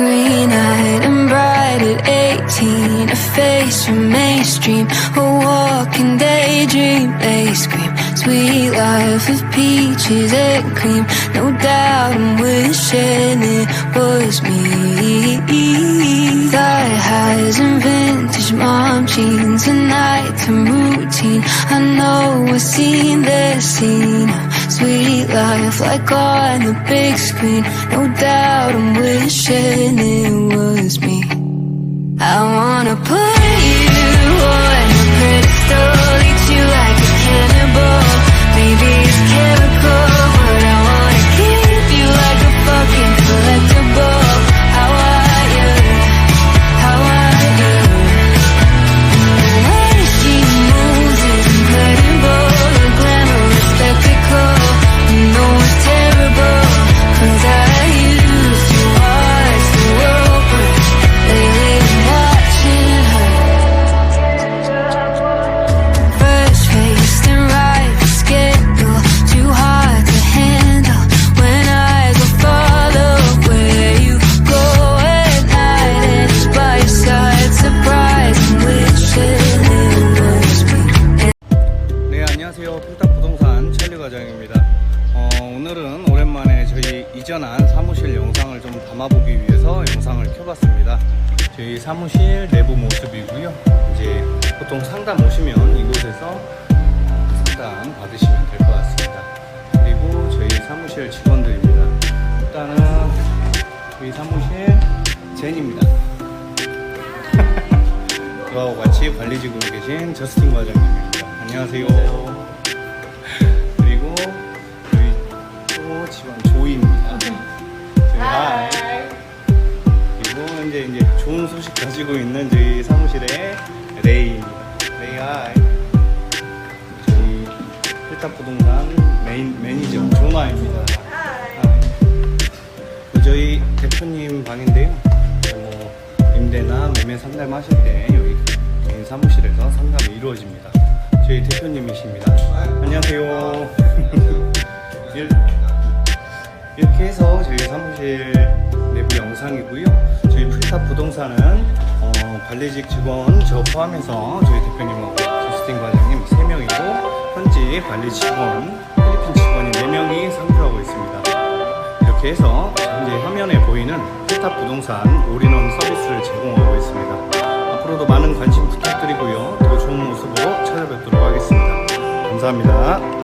Green eyed and bright at 18. A face from mainstream. A walking daydream. They scream. Sweet life of peaches and cream. No doubt I'm wishing it was me. Thigh highs and vintage mom jeans. A nighttime routine. I know I've seen this scene. Sweet life like on the big screen. No doubt I'm wishing it was me. I wanna put 저희 이전한 사무실 영상을 좀 담아보기 위해서 영상을 켜봤습니다. 저희 사무실 내부 모습이고요. 이제 보통 상담 오시면 이곳에서 상담 받으시면 될 것 같습니다. 그리고 저희 사무실 직원들입니다. 일단은 저희 사무실 젠입니다. 저하고 같이 관리직으로 계신 저스틴 과장님입니다. 안녕하세요. 또 직원 조이입니다. 하이. 그리고 현재 이제 좋은 소식 가지고 있는 저희 사무실의 레이입니다. 레이 하이. 저희 필탑 부동산 메인 매니저 조나입니다. 하이. 저희 대표님 방인데요. 뭐 임대나 매매 상담 하실 때 여기 개인 사무실에서 상담이 이루어집니다. 저희 대표님이십니다. 안녕하세요. 일- 이렇게 해서 저희 사무실 내부 영상이고요. 저희 풀탑 부동산은 어, 관리직 직원 저 포함해서 저희 대표님하고 저스틴 과장님 3명이고 현지 관리 직원 필리핀 직원이 4명이 상주하고 있습니다. 이렇게 해서 현재 화면에 보이는 필탑 부동산 올인원 서비스를 제공하고 있습니다. 앞으로도 많은 관심 부탁드리고요. 더 좋은 모습으로 찾아뵙도록 하겠습니다. 감사합니다.